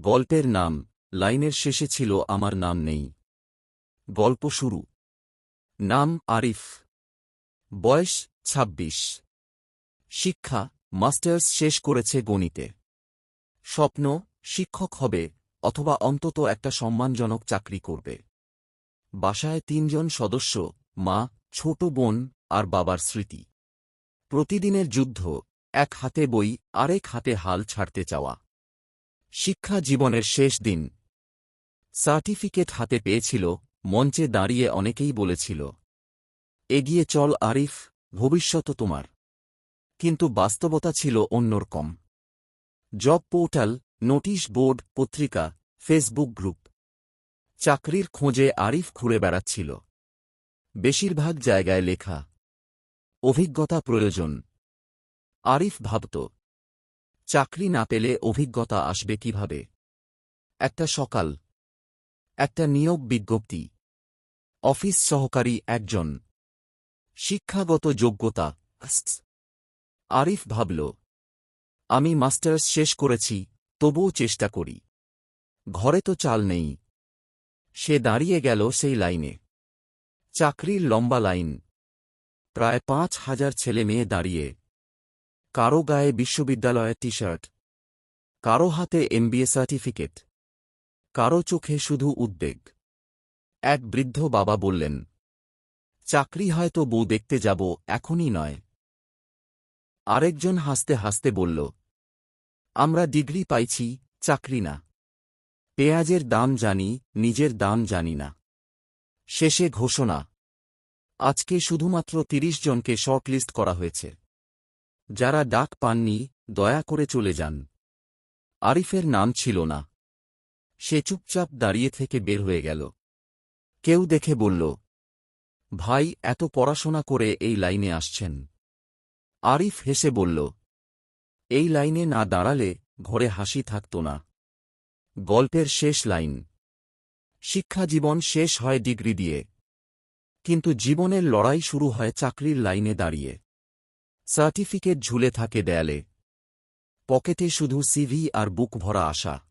গল্পের নাম, লাইনের শেষে ছিল আমার নাম নেই। গল্প শুরু। নাম আরিফ। বয়স ২৬ শিক্ষা, মাস্টার্স শেষ করেছে গণিতে। স্বপ্ন, শিক্ষক হবে, অথবা অন্তত একটা সম্মানজনক চাকরি করবে। বাসায় তিনজন সদস্য, মা, ছোট বোন, আর বাবার স্মৃতি। প্রতিদিনের যুদ্ধ, এক হাতে বই, আরেক হাতে হাল ছাড়তে চাওয়া। শিক্ষা জীবনের শেষ দিন। সার্টিফিকেট হাতে পেয়েছিল, মঞ্চে দাঁড়িয়ে অনেকেই বলেছিল, এগিয়ে চল আরিফ, ভবিষ্যৎ তোমার। কিন্তু বাস্তবতা ছিল অন্যরকম। জব পোর্টাল, নোটিশ বোর্ড, পত্রিকা, ফেসবুক গ্রুপ। চাকরির খোঁজে আরিফ ঘুরে বেড়াচ্ছিল। বেশিরভাগ জায়গায় লেখা, অভিজ্ঞতা প্রয়োজন। আরিফ ভাবত চাকরি না পেলে অভিজ্ঞতা আসবে কীভাবে? একটা সকাল। একটা নিয়োগ বিজ্ঞপ্তি। অফিস সহকারী একজন। শিক্ষাগত যোগ্যতা। আরিফ ভাবল, আমি মাস্টার্স শেষ করেছি, তবুও চেষ্টা করি। ঘরে তো চাল নেই। সে দাঁড়িয়ে গেল সেই লাইনে। চাকরির লম্বা লাইন। প্রায় পাঁচ হাজার ছেলে মেয়ে দাঁড়িয়ে কারও গায়ে বিশ্ববিদ্যালয়ের টি শার্ট কারও হাতে এমবিএ সার্টিফিকেট, কারও চোখে শুধু উদ্বেগ। এক বৃদ্ধ বাবা বললেন, চাকরি হয়তো বউ দেখতে যাব, এখনই নয়। আরেকজন হাসতে হাসতে বলল, আমরা ডিগ্রি পাইছি, চাকরি না। পেঁয়াজের দাম জানি, নিজের দাম জানি না। শেষে ঘোষণা, আজকে শুধুমাত্র তিরিশ জনকে শর্টলিস্ট করা হয়েছে। যারা ডাক পাননি, দয়া করে চলে যান। আরিফের নাম ছিল না। সে চুপচাপ দাঁড়িয়ে থেকে বের হয়ে গেল। কেউ দেখে বলল, ভাই, এত পড়াশোনা করে এই লাইনে আসছেন। আরিফ হেসে বলল, এই লাইনে না দাঁড়ালে ঘরে হাসি থাকত না। গল্পের শেষ লাইন। শিক্ষা জীবন শেষ হয় ডিগ্রি দিয়ে। কিন্তু জীবনের লড়াই শুরু হয় চাকরির লাইনে দাঁড়িয়ে। সার্টিফিকেট ঝুলে থাকে দেয়ালে। পকেটে শুধু সিভি আর বুক ভরা আশা।